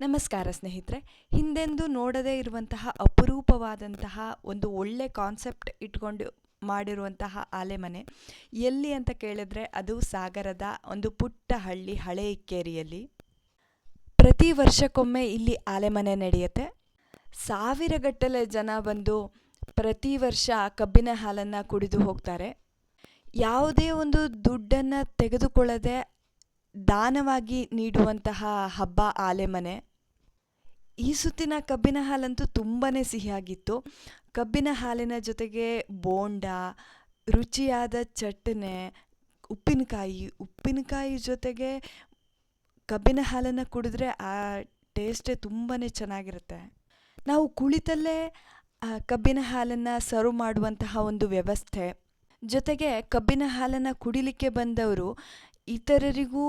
ನಮಸ್ಕಾರ ಸ್ನೇಹಿತರೆ, ಹಿಂದೆಂದು ನೋಡದೇ ಇರುವಂತಹ ಅಪರೂಪವಾದಂತಹ ಒಂದು ಒಳ್ಳೆ ಕಾನ್ಸೆಪ್ಟ್ ಇಟ್ಕೊಂಡು ಮಾಡಿರುವಂತಹ ಆಲೆಮನೆ. ಎಲ್ಲಿ ಅಂತ ಕೇಳಿದ್ರೆ ಅದು ಸಾಗರದ ಒಂದು ಪುಟ್ಟ ಹಳ್ಳಿ ಹಳೆ ಇಕ್ಕೇರಿಯಲ್ಲಿ. ಪ್ರತಿ ವರ್ಷಕ್ಕೊಮ್ಮೆ ಇಲ್ಲಿ ಆಲೆಮನೆ ನಡೆಯುತ್ತೆ. ಸಾವಿರಗಟ್ಟಲೆ ಜನ ಬಂದು ಪ್ರತಿ ವರ್ಷ ಕಬ್ಬಿನ ಹಾಲನ್ನು ಕುಡಿದು ಹೋಗ್ತಾರೆ. ಯಾವುದೇ ಒಂದು ದುಡ್ಡನ್ನು ತೆಗೆದುಕೊಳ್ಳದೆ ದಾನವಾಗಿ ನೀಡುವಂತಹ ಹಬ್ಬ ಆಲೆಮನೆ. ಈ ಸುತ್ತಿನ ಕಬ್ಬಿನ ಹಾಲಂತೂ ತುಂಬಾ ಸಿಹಿಯಾಗಿತ್ತು. ಕಬ್ಬಿನ ಹಾಲಿನ ಜೊತೆಗೆ ಬೋಂಡ, ರುಚಿಯಾದ ಚಟ್ನೆ, ಉಪ್ಪಿನಕಾಯಿ ಉಪ್ಪಿನಕಾಯಿ ಜೊತೆಗೆ ಕಬ್ಬಿನ ಹಾಲನ್ನು ಕುಡಿದ್ರೆ ಆ ಟೇಸ್ಟೇ ತುಂಬಾ ಚೆನ್ನಾಗಿರುತ್ತೆ. ನಾವು ಕುಳಿತಲ್ಲೇ ಕಬ್ಬಿನ ಹಾಲನ್ನು ಸರ್ವ್ ಮಾಡುವಂತಹ ಒಂದು ವ್ಯವಸ್ಥೆ. ಜೊತೆಗೆ ಕಬ್ಬಿನ ಹಾಲನ್ನು ಕುಡಿಲಿಕ್ಕೆ ಬಂದವರು ಇತರರಿಗೂ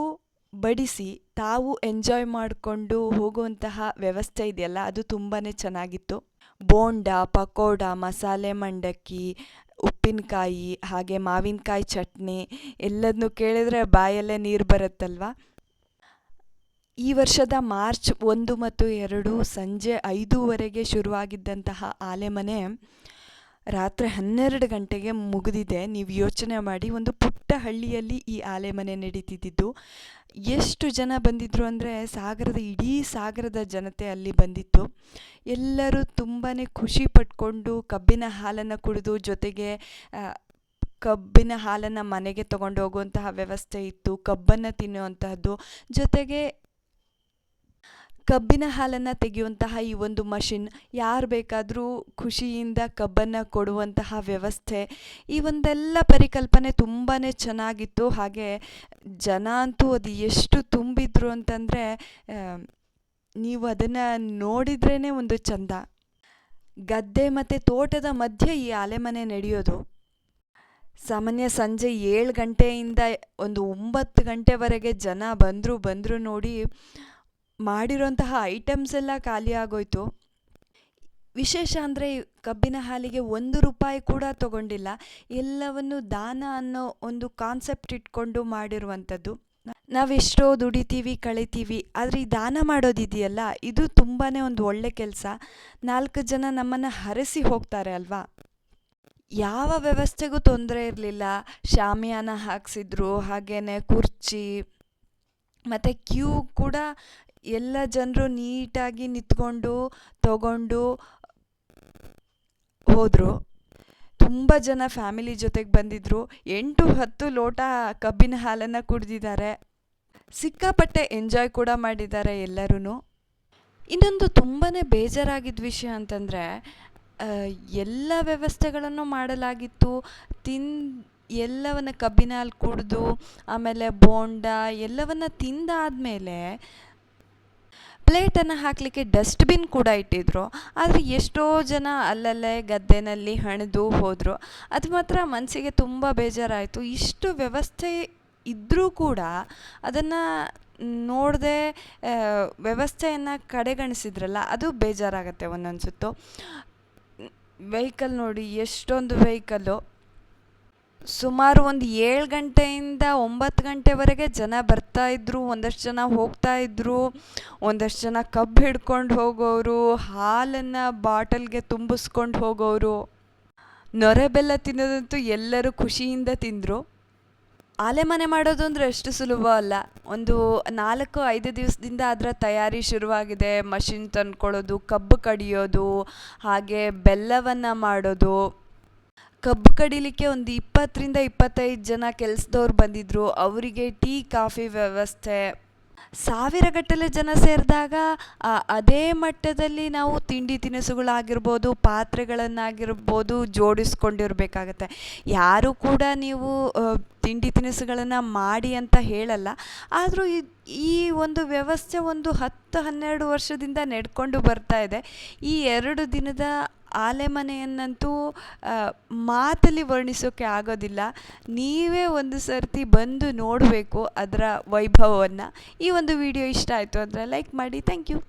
ಬಡಿಸಿ ತಾವು ಎಂಜಾಯ್ ಮಾಡಿಕೊಂಡು ಹೋಗುವಂತಹ ವ್ಯವಸ್ಥೆ ಇದೆಯಲ್ಲ, ಅದು ತುಂಬಾ ಚೆನ್ನಾಗಿತ್ತು. ಬೋಂಡ, ಪಕೋಡ, ಮಸಾಲೆ ಮಂಡಕ್ಕಿ, ಉಪ್ಪಿನಕಾಯಿ, ಹಾಗೆ ಮಾವಿನಕಾಯಿ ಚಟ್ನಿ ಎಲ್ಲದನ್ನು ಕೇಳಿದರೆ ಬಾಯಲ್ಲೇ ನೀರು ಬರುತ್ತಲ್ವ? ಈ ವರ್ಷದ ಮಾರ್ಚ್ ಒಂದು ಮತ್ತು ಎರಡು ಸಂಜೆ ಐದೂವರೆಗೆ ಶುರುವಾಗಿದ್ದಂತಹ ಆಲೆಮನೆ ರಾತ್ರಿ ಹನ್ನೆರಡು ಗಂಟೆಗೆ ಮುಗಿದಿದೆ. ನೀವು ಯೋಚನೆ ಮಾಡಿ, ಒಂದು ಪುಟ್ಟ ಹಳ್ಳಿಯಲ್ಲಿ ಈ ಆಲೆಮನೆ ನಡೀತಿದ್ದಿದ್ದು ಎಷ್ಟು ಜನ ಬಂದಿದ್ದರು ಅಂದರೆ ಸಾಗರದ, ಇಡೀ ಸಾಗರದ ಜನತೆ ಅಲ್ಲಿ ಬಂದಿತ್ತು. ಎಲ್ಲರೂ ತುಂಬಾ ಖುಷಿ ಪಟ್ಕೊಂಡು ಕಬ್ಬಿನ ಹಾಲನ್ನು ಕುಡಿದು ಜೊತೆಗೆ ಕಬ್ಬಿನ ಹಾಲನ್ನು ಮನೆಗೆ ತಗೊಂಡು ಹೋಗುವಂತಹ ವ್ಯವಸ್ಥೆ ಇತ್ತು. ಕಬ್ಬನ್ನು ತಿನ್ನುವಂತಹದ್ದು ಜೊತೆಗೆ ಕಬ್ಬಿನ ಹಾಲನ್ನು ತೆಗೆಯುವಂತಹ ಈ ಒಂದು ಮಷಿನ್ ಯಾರು ಬೇಕಾದರೂ ಖುಷಿಯಿಂದ ಕಬ್ಬನ್ನು ಕೊಡುವಂತಹ ವ್ಯವಸ್ಥೆ, ಈ ಒಂದೆಲ್ಲ ಪರಿಕಲ್ಪನೆ ತುಂಬಾ ಚೆನ್ನಾಗಿತ್ತು. ಹಾಗೆ ಜನ ಅಂತೂ ಅದು ಎಷ್ಟು ತುಂಬಿದ್ರು ಅಂತಂದರೆ ನೀವು ಅದನ್ನು ನೋಡಿದ್ರೇ ಒಂದು ಚಂದ. ಗದ್ದೆ ಮತ್ತು ತೋಟದ ಮಧ್ಯೆ ಈ ಅಲೆಮನೆ ನಡೆಯೋದು. ಸಾಮಾನ್ಯ ಸಂಜೆ ಏಳು ಗಂಟೆಯಿಂದ ಒಂದು ಒಂಬತ್ತು ಗಂಟೆವರೆಗೆ ಜನ ಬಂದರೂ ಬಂದರೂ ನೋಡಿ ಮಾಡಿರೋಂತಹ ಐಟಮ್ಸ್ ಎಲ್ಲ ಖಾಲಿ ಆಗೋಯ್ತು. ವಿಶೇಷ ಅಂದರೆ ಕಬ್ಬಿನ ಹಾಲಿಗೆ ಒಂದು ರೂಪಾಯಿ ಕೂಡ ತಗೊಂಡಿಲ್ಲ. ಎಲ್ಲವನ್ನು ದಾನ ಅನ್ನೋ ಒಂದು ಕಾನ್ಸೆಪ್ಟ್ ಇಟ್ಕೊಂಡು ಮಾಡಿರುವಂಥದ್ದು. ನಾವೆಷ್ಟೋ ದುಡಿತೀವಿ, ಕಳಿತೀವಿ, ಆದರೆ ಈ ದಾನ ಮಾಡೋದಿದೆಯಲ್ಲ? ಇದು ತುಂಬಾ ಒಂದು ಒಳ್ಳೆ ಕೆಲಸ. ನಾಲ್ಕು ಜನ ನಮ್ಮನ್ನು ಹರಸಿ ಹೋಗ್ತಾರೆ ಅಲ್ವಾ? ಯಾವ ವ್ಯವಸ್ಥೆಗೂ ತೊಂದರೆ ಇರಲಿಲ್ಲ. ಶಾಮಿಯಾನ ಹಾಕ್ಸಿದ್ರು ಹಾಗೆಯೇ ಕುರ್ಚಿ, ಮತ್ತು ಕ್ಯೂ ಕೂಡ ಎಲ್ಲ ಜನರು ನೀಟಾಗಿ ನಿಂತ್ಕೊಂಡು, ತಗೊಂಡು ಹೋದರು. ತುಂಬ ಜನ ಫ್ಯಾಮಿಲಿ ಜೊತೆಗೆ ಬಂದಿದ್ದರು ಎಂಟು ಹತ್ತು ಲೋಟ ಕಬ್ಬಿನ ಹಾಲನ್ನು ಕುಡಿದಿದ್ದಾರೆ. ಸಿಕ್ಕಾಪಟ್ಟೆ ಎಂಜಾಯ್ ಕೂಡ ಮಾಡಿದ್ದಾರೆ ಎಲ್ಲರೂ ಇನ್ನೊಂದು ತುಂಬಾ ಬೇಜಾರಾಗಿದ್ದ ವಿಷಯ ಅಂತಂದರೆ ಎಲ್ಲ ವ್ಯವಸ್ಥೆಗಳನ್ನು ಮಾಡಲಾಗಿತ್ತು. ತಿನ್, ಎಲ್ಲವನ್ನು ಕಬ್ಬಿನ ಹಾಲು ಕುಡಿದು, ಆಮೇಲೆ ಬೋಂಡ ಎಲ್ಲವನ್ನು ತಿಂದಾದಮೇಲೆ ಪ್ಲೇಟನ್ನು ಹಾಕಲಿಕ್ಕೆ ಡಸ್ಟ್ಬಿನ್ ಕೂಡ ಇಟ್ಟಿದ್ರು. ಆದರೆ ಎಷ್ಟೋ ಜನ ಅಲ್ಲಲ್ಲೇ ಗದ್ದೆನಲ್ಲಿ ಹಣಿದು ಹೋದರು. ಅದು ಮಾತ್ರ ಮನಸ್ಸಿಗೆ ತುಂಬ ಬೇಜಾರಾಯಿತು. ಇಷ್ಟು ವ್ಯವಸ್ಥೆ ಇದ್ದರೂ ಕೂಡ ಅದನ್ನು ನೋಡದೆ ವ್ಯವಸ್ಥೆಯನ್ನು ಕಡೆಗಣಿಸಿದ್ರಲ್ಲ, ಅದು ಬೇಜಾರಾಗತ್ತೆ ಒಂದೊಂದು ಸುತ್ತು ವೆಹಿಕಲ್ ನೋಡಿ, ಎಷ್ಟೊಂದು ವೆಹಿಕಲ್ಲು. ಸುಮಾರು ಒಂದು ಏಳು ಗಂಟೆಯಿಂದ ಒಂಬತ್ತು ಗಂಟೆವರೆಗೆ ಜನ ಬರ್ತಾ ಇದ್ದರು ಒಂದಷ್ಟು ಜನ ಹೋಗ್ತಾ ಇದ್ದರು ಒಂದಷ್ಟು ಜನ ಕಬ್ಬು ಹಿಡ್ಕೊಂಡು ಹೋಗೋರು, ಹಾಲನ್ನು ಬಾಟಲ್ಗೆ ತುಂಬಿಸ್ಕೊಂಡು ಹೋಗೋರು. ನೊರೆ ಬೆಲ್ಲ ತಿನ್ನೋದಂತೂ ಎಲ್ಲರೂ ಖುಷಿಯಿಂದ ತಿಂದರು. ಆಲೆಮನೆ ಮಾಡೋದು ಅಂದರೆ ಅಷ್ಟು ಸುಲಭ ಅಲ್ಲ. ಒಂದು ನಾಲ್ಕು, ಐದು ದಿವಸದಿಂದ ಅದರ ತಯಾರಿ ಶುರುವಾಗಿದೆ. ಮಷಿನ್ ತಂದ್ಕೊಳ್ಳೋದು, ಕಬ್ಬು ಕಡಿಯೋದು, ಹಾಗೆ ಬೆಲ್ಲವನ್ನು ಮಾಡೋದು. ಕಬ್ಬು ಕಡಿಲಿಕ್ಕೆ ಒಂದು ಇಪ್ಪತ್ತರಿಂದ ಇಪ್ಪತ್ತೈದು ಜನ ಕೆಲಸದವ್ರು ಬಂದಿದ್ದರು ಅವರಿಗೆ ಟೀ, ಕಾಫಿ ವ್ಯವಸ್ಥೆ. ಸಾವಿರಗಟ್ಟಲೆ ಜನ ಸೇರಿದಾಗ ಅದೇ ಮಟ್ಟದಲ್ಲಿ ನಾವು ತಿಂಡಿ ತಿನಿಸುಗಳಾಗಿರ್ಬೋದು, ಪಾತ್ರೆಗಳನ್ನಾಗಿರ್ಬೋದು ಜೋಡಿಸ್ಕೊಂಡಿರಬೇಕಾಗತ್ತೆ. ಯಾರು ಕೂಡ ನೀವು ತಿಂಡಿ ತಿನಿಸುಗಳನ್ನು ಮಾಡಿ ಅಂತ ಹೇಳಲ್ಲ. ಆದರೂ ಈ ಒಂದು ವ್ಯವಸ್ಥೆ ಒಂದು ಹತ್ತು ಹನ್ನೆರಡು ವರ್ಷದಿಂದ ನಡ್ಕೊಂಡು ಬರ್ತಾ ಇದೆ. ಈ ಎರಡು ದಿನದ ಆಲೆಮನೆಯನ್ನಂತೂ ಮಾತಲ್ಲಿ ವರ್ಣಿಸೋಕ್ಕೆ ಆಗೋದಿಲ್ಲ. ನೀವೇ ಒಂದು ಸರ್ತಿ ಬಂದು ನೋಡಬೇಕು ಅದರ ವೈಭವವನ್ನು. ಈ ಒಂದು ವಿಡಿಯೋ ಇಷ್ಟ ಆಯಿತು ಅಂದರೆ ಲೈಕ್ ಮಾಡಿ. Thank you.